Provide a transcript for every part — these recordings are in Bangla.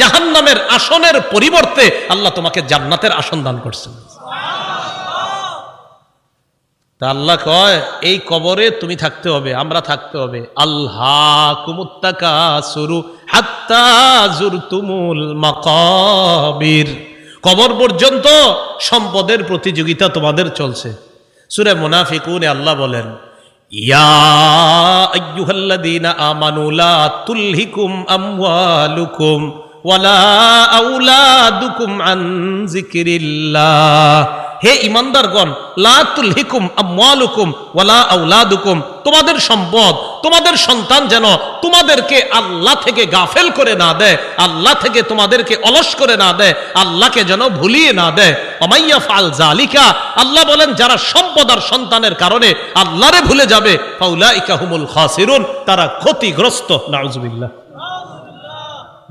জাহান্নামের আসনের পরিবর্তে আল্লাহ তোমাকে জান্নাতের আসন দান করছেন। তা আল্লাহ কয়, এই কবরে তুমি থাকতে হবে, আমরা থাকতে হবে। আল্লাহ কুমুত্তাকা সুরু হাত্তা জুরতুমুল মাকাবির। কবর পর্যন্ত সম্পদের প্রতিযোগিতা তোমাদের চলছে। সুরে মুনাফিকুনে আল্লাহ বলেন, ইয়া আইয়ুহাল্লাযীনা আমানু লা তুলহিকুম আমওয়ালুকুম। হে ইমানদারগণ তোমাদের সম্পদ, তোমাদের সন্তান যেন তোমাদেরকে আল্লাহ থেকে গাফেল করে না দেয়, আল্লাহ থেকে তোমাদেরকে অলস করে না দেয়, আল্লাহকে যেন ভুলিয়ে না দেয়। অমাইয়া ফাল জালিকা আল্লাহ বলেন, যারা সম্পদ আর সন্তানের কারণে আল্লাহরে ভুলে যাবে, ফাউলাইকা হুমুল খাসিরুন, তারা ক্ষতিগ্রস্ত, নাউজুবিল্লাহ।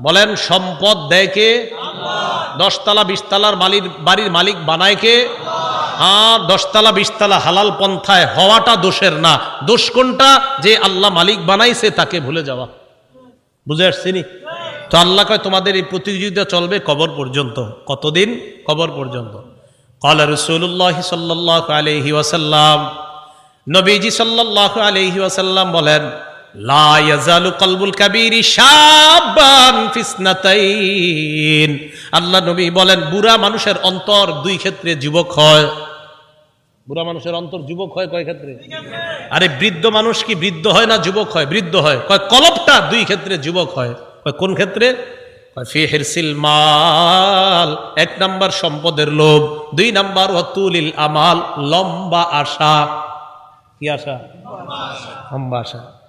বলেন, সম্পদ দেয় কে? দশতলা, বিশতলার মালির বাড়ির মালিক বানায় কে? আর দশতলা, বিশতলা হালাল পন্থায় হওয়াটা দোষের না। দোষ কোনটা? যে আল্লাহ মালিক বানাইছে তাকে ভুলে যাওয়া। বুঝে আসছিনি তো আল্লাহ কয়, তোমাদের এই প্রতিযোগিতা চলবে কবর পর্যন্ত। কতদিন? কবর পর্যন্ত। কলা রসুল্লাহ সাল্লাহ আলহি ওয়াসাল্লাম, নবীজি সাল্লাহ আলহি ওয়াসাল্লাম বলেন লা ইয়াজালু কলবুল কাবীরি শাবান আল্লাহ নবী বলেন, বুড়া মানুষের অন্তর দুই ক্ষেত্রে যুবক হয়। বুড়া মানুষের অন্তর যুবক হয় কয় ক্ষেত্রে? আরে বৃদ্ধ মানুষ কি বৃদ্ধ হয় না যুবক হয়? বৃদ্ধ হয়। কয় কলপটা দুই ক্ষেত্রে যুবক হয়। কোন ক্ষেত্রে? ফি মাল। এক নাম্বার সম্পদের লোভ, দুই নাম্বার অতুলিল আমাল। লম্বা আশা। কি আশা। লম্বা আশা।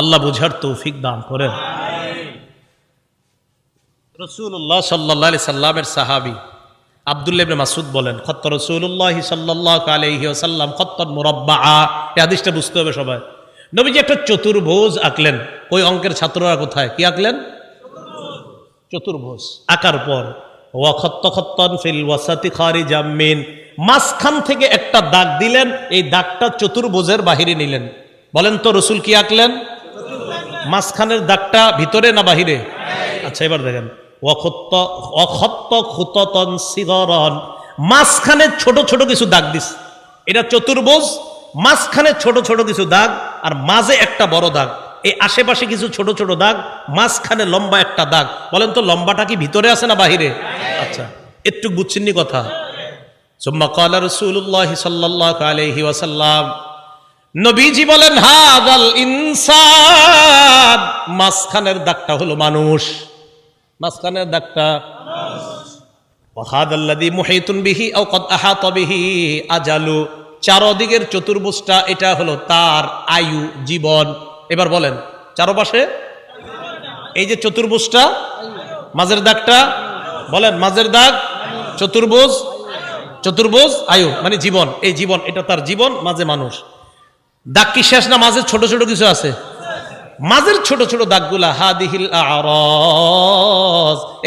আল্লাহ বুঝার তৌফিক দান করেন। রসুল্লাহ সাল্লাহ সাল্লামের সাহাবি আবদুল্লাহ মাসুদ বলেন, খত্ত রসুল্লাহ সাল্লাহ আলহি সাল্লাম খত্তর মুরব্বা এই হাদিসটা বুঝতে হবে সবাই। নবীজি একটা চতুর্ভুজ আঁকলেন। ওই অঙ্কের ছাত্ররা কোথায়? কি আঁকলেন? চতুর্ভোজ আকার পর ওয়াখত্ত খত্তন ফিল ওয়াসাতি খারি জামিন মাঝখান থেকে একটা দাগ দিলেন, এই দাগটা চতুর্ভোজের বাহিরে নিলেন। বলেন তো রসুল কি আঁকলেন? মাঝখানের দাগটা ভিতরে না বাহিরে? আচ্ছা এবার দেখেন। মাঝখানে ছোট ছোট কিছু দাগ দিস। এটা চতুর্ভুজ, মাঝখানে ছোট ছোট কিছু দাগ আর মাঝে একটা বড় দাগ। এই আশেপাশে কিছু ছোট ছোট দাগ, মাঝখানে লম্বা একটা দাগ। বলেন তো, লম্বাটা কি ভিতরে আছে না বাহিরে? আচ্ছা একটু বুঝছেননি কথা। সুম্মা কালা রসুল্লাহ সাল্লাহ আলহি ওয়াসাল্লাম নবীজি বলেন হাদাল ইনসান। মাঝখানের দাগটা হলো মানুষ। মাঝখানের দাগটা ওয়াহাদাল্লাদি মুহিতুন বিহি বিহি আজালু। চারদিকের চতুর্ভুজটা এটা হলো তার আয়ু, জীবন। এবার বলেন, চারপাশে এই যে চতুর্ভুজটা, মাঝের দাগটা, বলেন, মাঝের দাগ, চতুর্ভুজ চতুর্ভুজ, আয়ু মানে জীবন। এই জীবন, এটা তার জীবন, মাঝে মানুষ। দাগ কি শেষ না মাঝের ছোট ছোট কিছু আছে? মাঝের ছোট ছোট দাগগুলা, হাদিহিল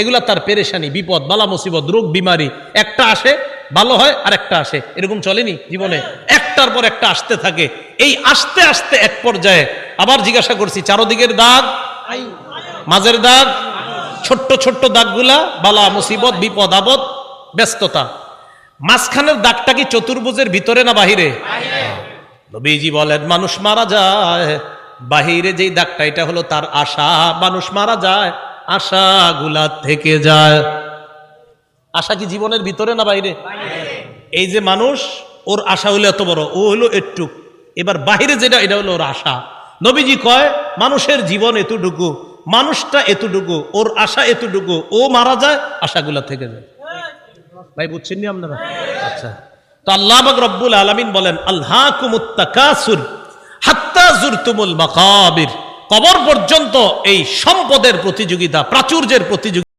এগুলা তার পেরেশানি, বিপদ, বালা মুসিবত, রোগ, বিমারি। একটা আসে, ভালো হয়, আর একটা আসে। এরকম চলেনি জীবনে? একটার পর একটা আসতে থাকে। এই আসতে আসতে এক পর্যায়ে আবার জিজ্ঞাসা করছি, চারোদিকের দাগ, মাঝের দাগ, ছোট্ট ছোট্ট দাগগুলা, বালা মুসিবত, বিপদ, আপদ, ব্যস্ততা। মাঝখানের দাগটা কি চতুর্ভুজের ভিতরে না বাহিরে? নবীজি বলেন মানুষ মারা যায়। বাহিরে যেই দাগটা এটা হলো তার আশা। মানুষ মারা যায় আশাগুলা থেকে যায়। আশা কি জীবনের ভিতরে না বাইরে? এই যে মানুষ ওর আশা হলো এত বড় ও হলো একটু। এবার বাহিরে যেটা এটা হলো ওর আশা। নবীজি কয় মানুষের জীবন এতটুকু মানুষটা এতটুকু ওর আশা এতটুকু ও মারা যায় আশাগুলা থেকে যায়। ভাই বুঝছেন নি আপনারা আচ্ছা। তো আল্লাহ রব্বুল আলামিন বলেন আল্লাহ কুমুত্তাকাসুর হাত্তা জুরতুমুল মাকাবির। কবর পর্যন্ত এই সম্পদের প্রতিযোগিতা, প্রাচুর্যের প্রতিযোগিতা